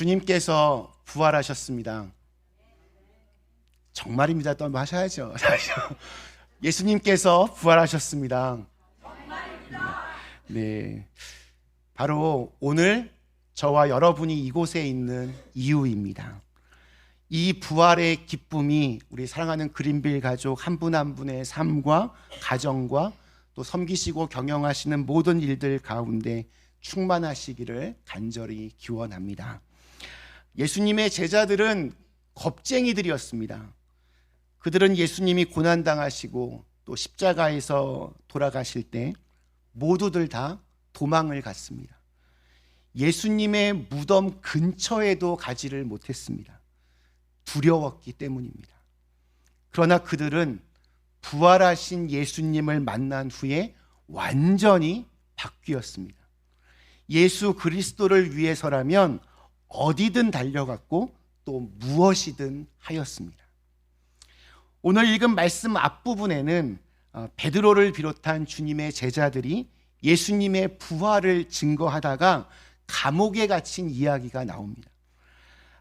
주님께서 부활하셨습니다. 정말입니다. 또 한번 하셔야죠. 예수님께서 부활하셨습니다. 네. 바로 오늘 저와 여러분이 이곳에 있는 이유입니다. 이 부활의 기쁨이 우리 사랑하는 그린빌 가족 한 분한 분의 삶과 가정과 또 섬기시고 경영하시는 모든 일들 가운데 충만하시기를 간절히 기원합니다. 예수님의 제자들은 겁쟁이들이었습니다. 그들은 예수님이 고난당하시고 또 십자가에서 돌아가실 때 모두들 다 도망을 갔습니다. 예수님의 무덤 근처에도 가지를 못했습니다. 두려웠기 때문입니다. 그러나 그들은 부활하신 예수님을 만난 후에 완전히 바뀌었습니다. 예수 그리스도를 위해서라면 어디든 달려갔고 또 무엇이든 하였습니다. 오늘 읽은 말씀 앞부분에는 어, 베드로를 비롯한 주님의 제자들이 예수님의 부활을 증거하다가 감옥에 갇힌 이야기가 나옵니다.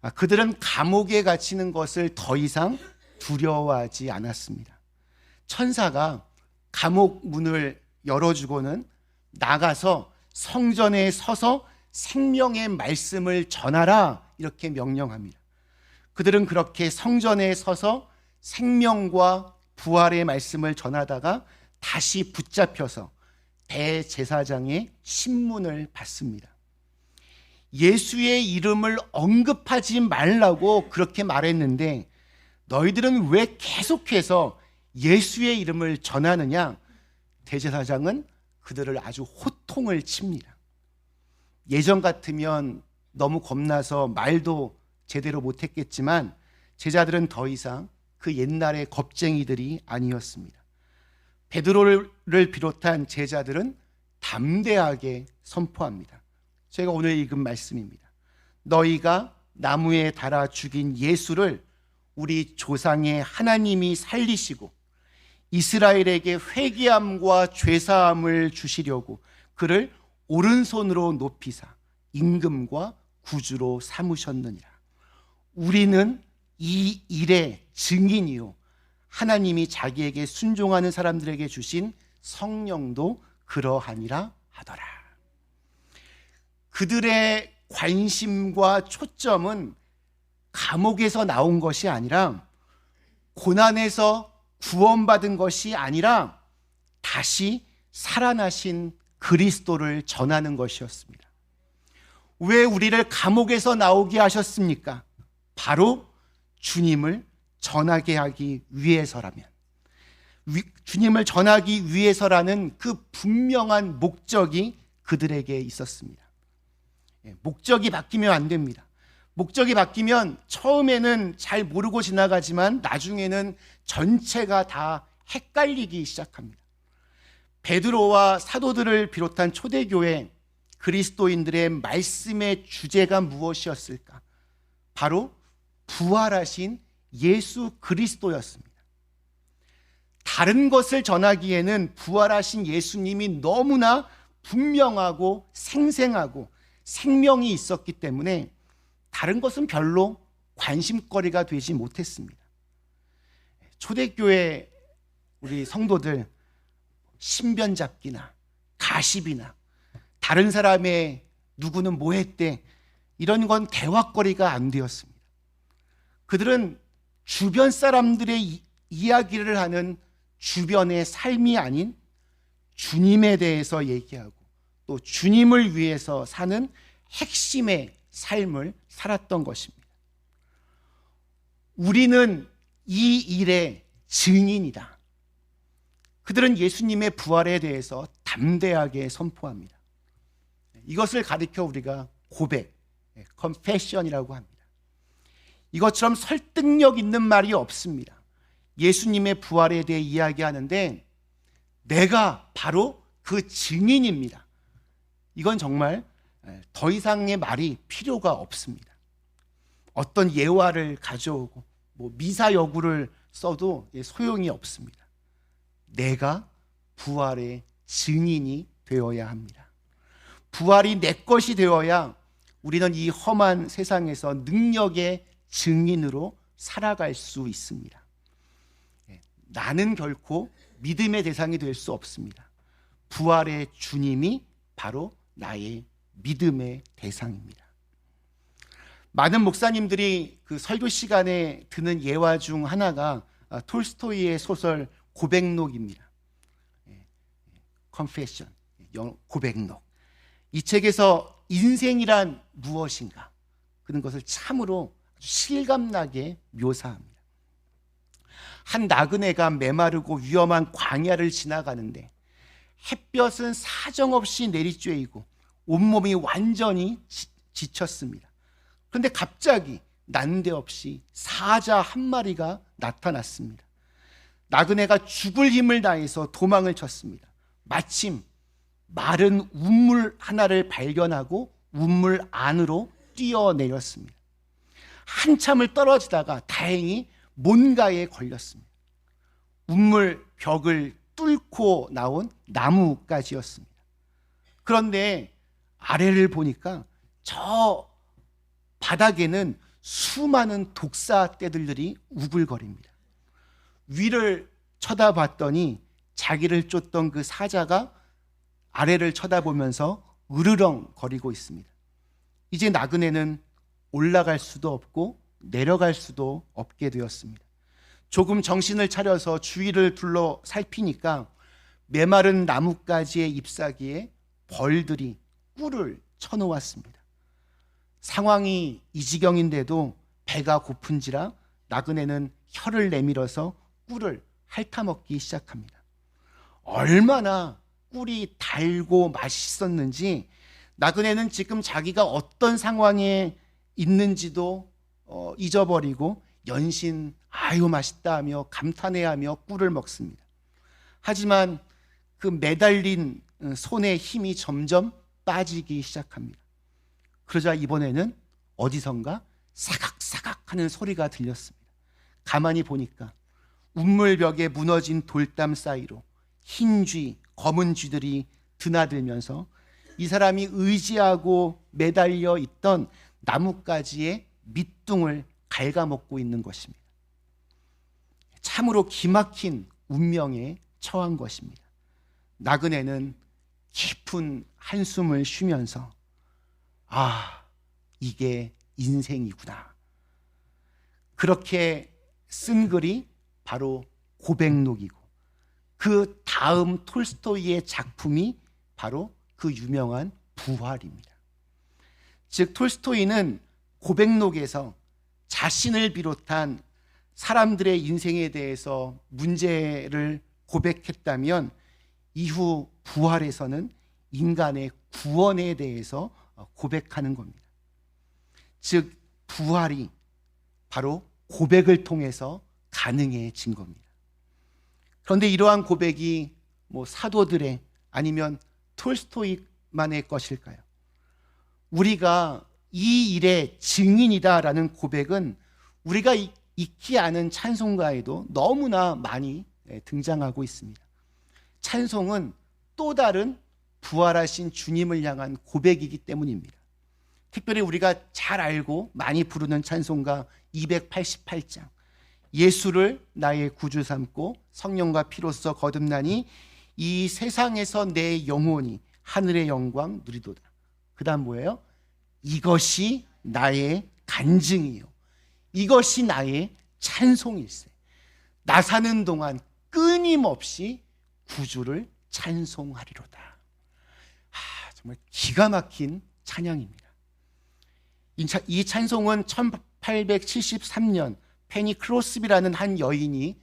아, 그들은 감옥에 갇히는 것을 더 이상 두려워하지 않았습니다. 천사가 감옥 문을 열어주고는 나가서 성전에 서서 생명의 말씀을 전하라 이렇게 명령합니다. 그들은 그렇게 성전에 서서 생명과 부활의 말씀을 전하다가 다시 붙잡혀서 대제사장의 신문을 받습니다. 예수의 이름을 언급하지 말라고 그렇게 말했는데 너희들은 왜 계속해서 예수의 이름을 전하느냐? 대제사장은 그들을 아주 호통을 칩니다. 예전 같으면 너무 겁나서 말도 제대로 못했겠지만 제자들은 더 이상 그 옛날의 겁쟁이들이 아니었습니다. 베드로를 비롯한 제자들은 담대하게 선포합니다. 제가 오늘 읽은 말씀입니다. 너희가 나무에 달아 죽인 예수를 우리 조상의 하나님이 살리시고 이스라엘에게 회개함과 죄사함을 주시려고 그를 오른손으로 높이사 임금과 구주로 삼으셨느니라. 우리는 이 일의 증인이요. 하나님이 자기에게 순종하는 사람들에게 주신 성령도 그러하니라 하더라. 그들의 관심과 초점은 감옥에서 나온 것이 아니라 고난에서 구원받은 것이 아니라 다시 살아나신 그리스도를 전하는 것이었습니다. 왜 우리를 감옥에서 나오게 하셨습니까? 바로 주님을 전하게 하기 위해서라면 주님을 전하기 위해서라는 그 분명한 목적이 그들에게 있었습니다. 예, 목적이 바뀌면 안 됩니다. 목적이 바뀌면 처음에는 잘 모르고 지나가지만 나중에는 전체가 다 헷갈리기 시작합니다. 베드로와 사도들을 비롯한 초대교회 그리스도인들의 말씀의 주제가 무엇이었을까? 바로 부활하신 예수 그리스도였습니다. 다른 것을 전하기에는 부활하신 예수님이 너무나 분명하고 생생하고 생명이 있었기 때문에 다른 것은 별로 관심거리가 되지 못했습니다. 초대교회 우리 성도들 신변 잡기나 가십이나 다른 사람의 누구는 뭐 했대 이런 건 대화거리가 안 되었습니다. 그들은 주변 사람들의 이, 이야기를 하는 주변의 삶이 아닌 주님에 대해서 얘기하고 또 주님을 위해서 사는 핵심의 삶을 살았던 것입니다. 우리는 이 일의 증인이다. 그들은 예수님의 부활에 대해서 담대하게 선포합니다. 이것을 가리켜 우리가 고백, 컨페션이라고 합니다. 이것처럼 설득력 있는 말이 없습니다. 예수님의 부활에 대해 이야기하는데 내가 바로 그 증인입니다. 이건 정말 더 이상의 말이 필요가 없습니다. 어떤 예화를 가져오고 뭐 미사 여구를 써도 소용이 없습니다. 내가 부활의 증인이 되어야 합니다. 부활이 내 것이 되어야 우리는 이 험한 세상에서 능력의 증인으로 살아갈 수 있습니다. 예, 나는 결코 믿음의 대상이 될 수 없습니다. 부활의 주님이 바로 나의 믿음의 대상입니다. 많은 목사님들이 그 설교 시간에 드는 예화 중 하나가 아, 톨스토이의 소설 고백록입니다. 예, Confession, 고백록. 이 책에서 인생이란 무엇인가 그런 것을 참으로 실감나게 묘사합니다. 한 나그네가 메마르고 위험한 광야를 지나가는데 햇볕은 사정없이 내리쬐이고 온몸이 완전히 지, 쳤습니다 그런데 갑자기 난데없이 사자 한 마리가 나타났습니다. 나그네가 죽을 힘을 다해서 도망을 쳤습니다. 마침 마른 우물 하나를 발견하고 우물 안으로 뛰어내렸습니다. 한참을 떨어지다가 다행히 뭔가에 걸렸습니다. 우물 벽을 뚫고 나온 나무까지였습니다. 그런데 아래를 보니까 저 바닥에는 수많은 독사 떼들들이 우글거립니다. 위를 쳐다봤더니 자기를 쫓던 그 사자가 아래를 쳐다보면서 으르렁 거리고 있습니다. 이제 나그네는 올라갈 수도 없고 내려갈 수도 없게 되었습니다. 조금 정신을 차려서 주위를 둘러 살피니까 메마른 나뭇가지의 잎사귀에 벌들이 꿀을 쳐놓았습니다. 상황이 이 지경인데도 배가 고픈지라 나그네는 혀를 내밀어서 꿀을 핥아먹기 시작합니다. 얼마나 꿀이 달고 맛있었는지 나그네는 지금 자기가 어떤 상황에 있는지도 어, 잊어버리고 연신 아유 맛있다 하며 감탄해 하며 꿀을 먹습니다. 하지만 그 매달린 어, 손의 힘이 점점 빠지기 시작합니다. 그러자 이번에는 어디선가 사각사각 하는 소리가 들렸습니다. 가만히 보니까 운물벽에 무너진 돌담 사이로 흰 쥐, 검은 쥐들이 드나들면서 이 사람이 의지하고 매달려 있던 나뭇가지의 밑둥을 갉아먹고 있는 것입니다. 참으로 기막힌 운명에 처한 것입니다. 나그네는 깊은 한숨을 쉬면서 아, 이게 인생이구나. 그렇게 쓴 글이 바로 고백록이고 그 다음 톨스토이의 작품이 바로 그 유명한 부활입니다. 즉 톨스토이는 고백록에서 자신을 비롯한 사람들의 인생에 대해서 문제를 고백했다면 이후 부활에서는 인간의 구원에 대해서 고백하는 겁니다. 즉 부활이 바로 고백을 통해서 가능해진 겁니다. 그런데 이러한 고백이 뭐 사도들의 아니면 톨스토이만의 것일까요? 우리가 이 일의 증인이다라는 고백은 우리가 익히 아는 찬송가에도 너무나 많이 예, 등장하고 있습니다. 찬송은 또 다른 부활하신 주님을 향한 고백이기 때문입니다. 특별히 우리가 잘 알고 많이 부르는 찬송가 288장. 예수를 나의 구주 삼고 성령과 피로써 거듭나니 이 세상에서 내 영혼이 하늘의 영광 누리도다. 그 다음 뭐예요? 이것이 나의 간증이요. 이것이 나의 찬송일세. 나 사는 동안 끊임없이 구주를 찬송하리로다. 아, 정말 기가 막힌 찬양입니다. 이 찬송은 1873년 페니 크로스비라는 한 여인이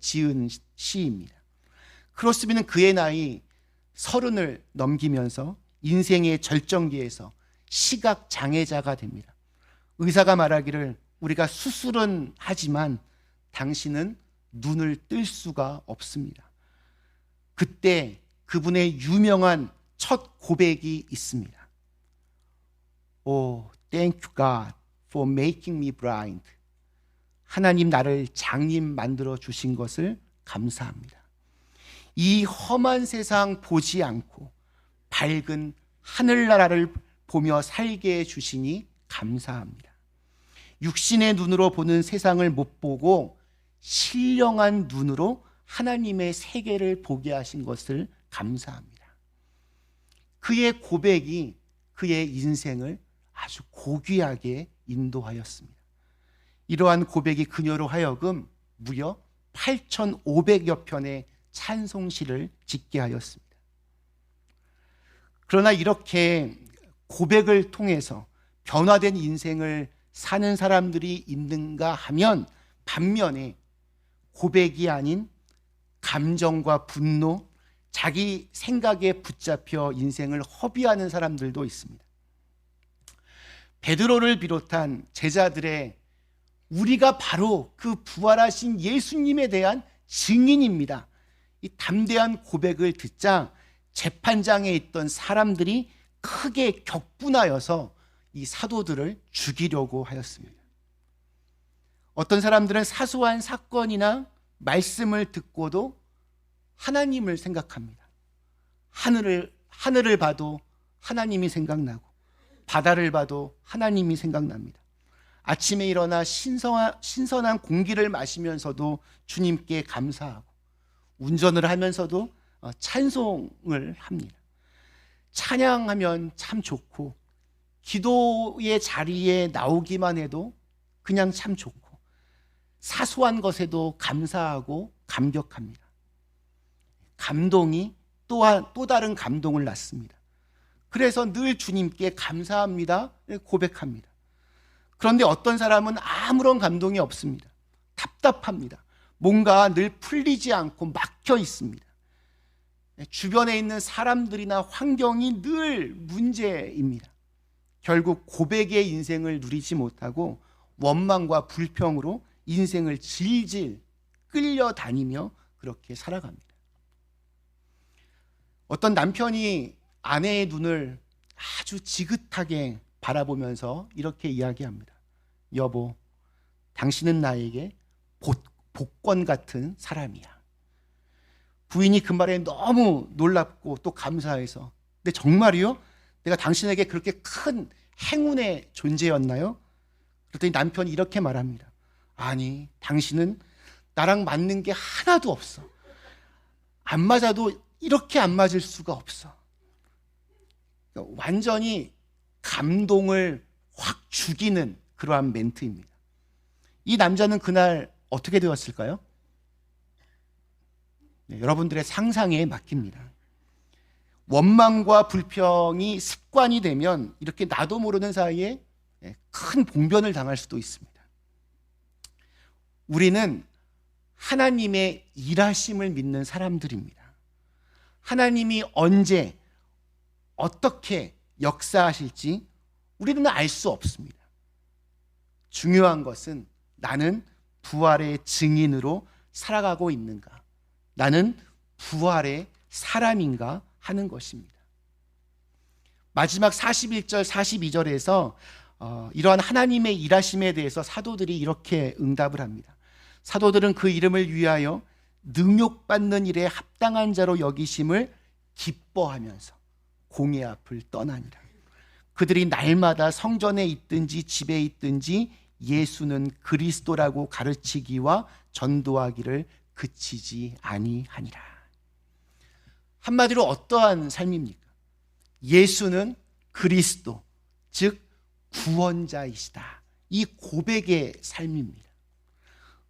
지은 시입니다. 크로스비는 그의 나이 서른을 넘기면서 인생의 절정기에서 시각 장애자가 됩니다. 의사가 말하기를 우리가 수술은 하지만 당신은 눈을 뜰 수가 없습니다. 그때 그분의 유명한 첫 고백이 있습니다. Oh, thank God for making me blind. 하나님 나를 장님 만들어 주신 것을 감사합니다. 이 험한 세상 보지 않고 밝은 하늘나라를 보며 살게 해 주시니 감사합니다. 육신의 눈으로 보는 세상을 못 보고 신령한 눈으로 하나님의 세계를 보게 하신 것을 감사합니다. 그의 고백이 그의 인생을 아주 고귀하게 인도하였습니다. 이러한 고백이 그녀로 하여금 무려 8,500여 편의 찬송시를 짓게 하였습니다. 그러나 이렇게 고백을 통해서 변화된 인생을 사는 사람들이 있는가 하면 반면에 고백이 아닌 감정과 분노, 자기 생각에 붙잡혀 인생을 허비하는 사람들도 있습니다. 베드로를 비롯한 제자들의 우리가 바로 그 부활하신 예수님에 대한 증인입니다. 이 담대한 고백을 듣자 재판장에 있던 사람들이 크게 격분하여서 이 사도들을 죽이려고 하였습니다. 어떤 사람들은 사소한 사건이나 말씀을 듣고도 하나님을 생각합니다. 하늘을 하늘을 봐도 하나님이 생각나고 바다를 봐도 하나님이 생각납니다. 아침에 일어나 신성한, 신선한 공기를 마시면서도 주님께 감사하고 운전을 하면서도 어, 찬송을 합니다. 찬양하면 참 좋고 기도의 자리에 나오기만 해도 그냥 참 좋고 사소한 것에도 감사하고 감격합니다. 감동이 또한 또 다른 감동을 낳습니다. 그래서 늘 주님께 감사합니다. 고백합니다. 그런데 어떤 사람은 아무런 감동이 없습니다. 답답합니다. 뭔가 늘 풀리지 않고 막혀 있습니다. 주변에 있는 사람들이나 환경이 늘 문제입니다. 결국 고백의 인생을 누리지 못하고 원망과 불평으로 인생을 질질 끌려다니며 그렇게 살아갑니다. 어떤 남편이 아내의 눈을 아주 지긋하게 바라보면서 이렇게 이야기합니다. 여보, 당신은 나에게 복, 복권 같은 사람이야. 부인이 그 말에 너무 놀랍고 또 감사해서, 근데 정말이요? 내가 당신에게 그렇게 큰 행운의 존재였나요? 그랬더니 남편이 이렇게 말합니다. 아니, 당신은 나랑 맞는 게 하나도 없어. 안 맞아도 이렇게 안 맞을 수가 없어. 그러니까 완전히 감동을 확 죽이는 그러한 멘트입니다. 이 남자는 그날 어떻게 되었을까요? 네, 여러분들의 상상에 맡깁니다. 원망과 불평이 습관이 되면 이렇게 나도 모르는 사이에 네, 큰 봉변을 당할 수도 있습니다. 우리는 하나님의 일하심을 믿는 사람들입니다. 하나님이 언제 어떻게 역사하실지 우리는 알 수 없습니다. 중요한 것은 나는 부활의 증인으로 살아가고 있는가? 나는 부활의 사람인가 하는 것입니다. 마지막 41절, 42절에서 어, 이러한 하나님의 일하심에 대해서 사도들이 이렇게 응답을 합니다. 사도들은 그 이름을 위하여 능욕받는 일에 합당한 자로 여기심을 기뻐하면서 공의 앞을 떠나니라. 그들이 날마다 성전에 있든지 집에 있든지 예수는 그리스도라고 가르치기와 전도하기를 그치지 아니하니라. 한마디로 어떠한 삶입니까? 예수는 그리스도, 즉 구원자이시다. 이 고백의 삶입니다.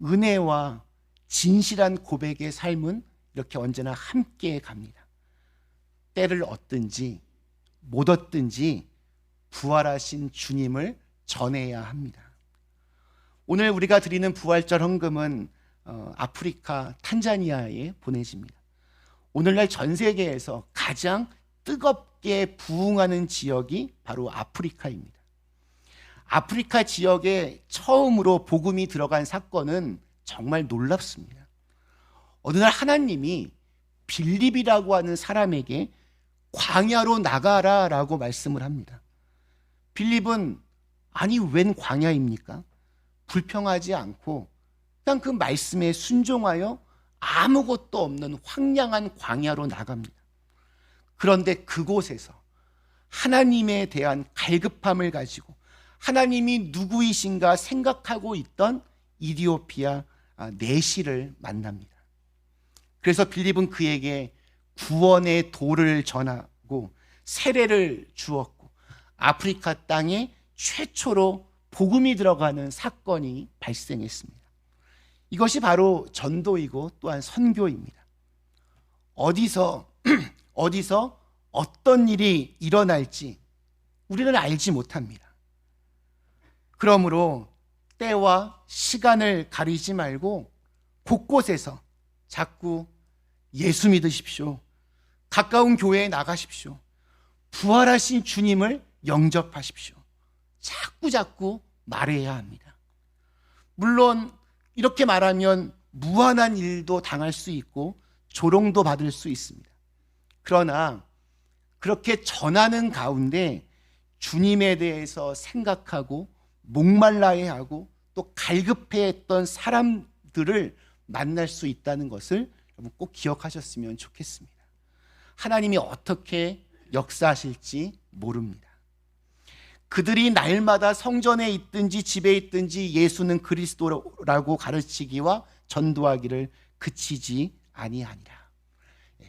은혜와 진실한 고백의 삶은 이렇게 언제나 함께 갑니다. 때를 얻든지 못 얻든지 부활하신 주님을 전해야 합니다. 오늘 우리가 드리는 부활절 헌금은 어, 아프리카 탄자니아에 보내집니다. 오늘날 전 세계에서 가장 뜨겁게 부흥하는 지역이 바로 아프리카입니다. 아프리카 지역에 처음으로 복음이 들어간 사건은 정말 놀랍습니다. 어느 날 하나님이 빌립이라고 하는 사람에게 광야로 나가라 라고 말씀을 합니다. 빌립은 아니 웬 광야입니까? 불평하지 않고 그냥 그 말씀에 순종하여 아무것도 없는 황량한 광야로 나갑니다. 그런데 그곳에서 하나님에 대한 갈급함을 가지고 하나님이 누구이신가 생각하고 있던 이디오피아 아, 내시를 만납니다. 그래서 빌립은 그에게 구원의 도를 전하고 세례를 주었고 아프리카 땅에 최초로 복음이 들어가는 사건이 발생했습니다. 이것이 바로 전도이고 또한 선교입니다. 어디서 어디서 어떤 일이 일어날지 우리는 알지 못합니다. 그러므로 때와 시간을 가리지 말고 곳곳에서 자꾸 예수 믿으십시오. 가까운 교회에 나가십시오. 부활하신 주님을 영접하십시오. 자꾸 자꾸 말해야 합니다. 물론 이렇게 말하면 무한한 일도 당할 수 있고 조롱도 받을 수 있습니다. 그러나 그렇게 전하는 가운데 주님에 대해서 생각하고 목말라해 하고 또 갈급해 했던 사람들을 만날 수 있다는 것을 여러분 꼭 기억하셨으면 좋겠습니다. 하나님이 어떻게 역사하실지 모릅니다. 그들이 날마다 성전에 있든지 집에 있든지 예수는 그리스도라고 가르치기와 전도하기를 그치지 아니하니라.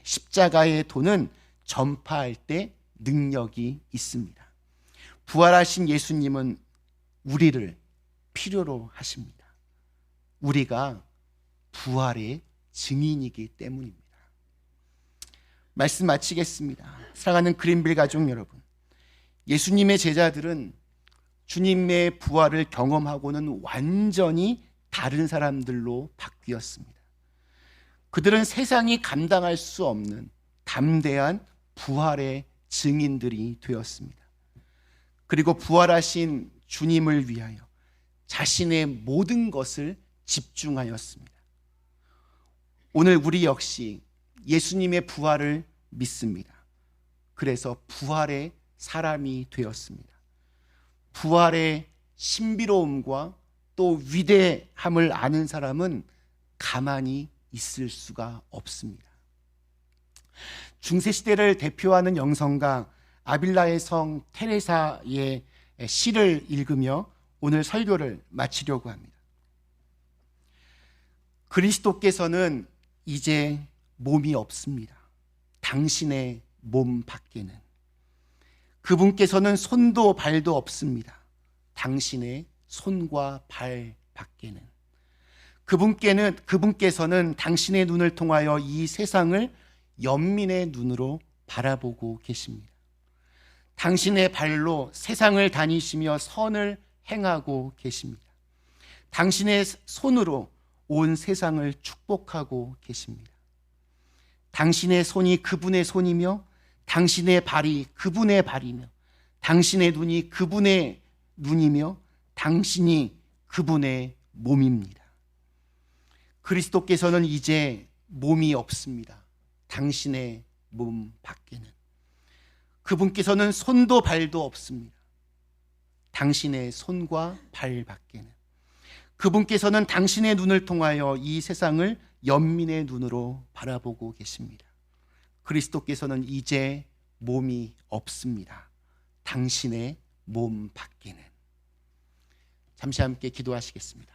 십자가의 도는 전파할 때 능력이 있습니다. 부활하신 예수님은 우리를 필요로 하십니다. 우리가 부활의 증인이기 때문입니다. 말씀 마치겠습니다. 사랑하는 그린빌 가족 여러분. 예수님의 제자들은 주님의 부활을 경험하고는 완전히 다른 사람들로 바뀌었습니다. 그들은 세상이 감당할 수 없는 담대한 부활의 증인들이 되었습니다. 그리고 부활하신 주님을 위하여 자신의 모든 것을 집중하였습니다. 오늘 우리 역시 예수님의 부활을 믿습니다. 그래서 부활의 사람이 되었습니다. 부활의 신비로움과 또 위대함을 아는 사람은 가만히 있을 수가 없습니다. 중세 시대를 대표하는 영성가 아빌라의 성 테레사의 시를 읽으며 오늘 설교를 마치려고 합니다. 그리스도께서는 이제 몸이 없습니다. 당신의 몸 밖에는 그분께서는 손도 발도 없습니다. 당신의 손과 발 밖에는 그분께는 그분께서는 당신의 눈을 통하여 이 세상을 연민의 눈으로 바라보고 계십니다. 당신의 발로 세상을 다니시며 선을 행하고 계십니다. 당신의 손으로 온 세상을 축복하고 계십니다. 당신의 손이 그분의 손이며 당신의 발이 그분의 발이며 당신의 눈이 그분의 눈이며 당신이 그분의 몸입니다. 그리스도께서는 이제 몸이 없습니다. 당신의 몸 밖에는. 그분께서는 손도 발도 없습니다. 당신의 손과 발 밖에는. 그분께서는 당신의 눈을 통하여 이 세상을 연민의 눈으로 바라보고 계십니다. 그리스도께서는 이제 몸이 없습니다. 당신의 몸 밖에는. 잠시 함께 기도하시겠습니다.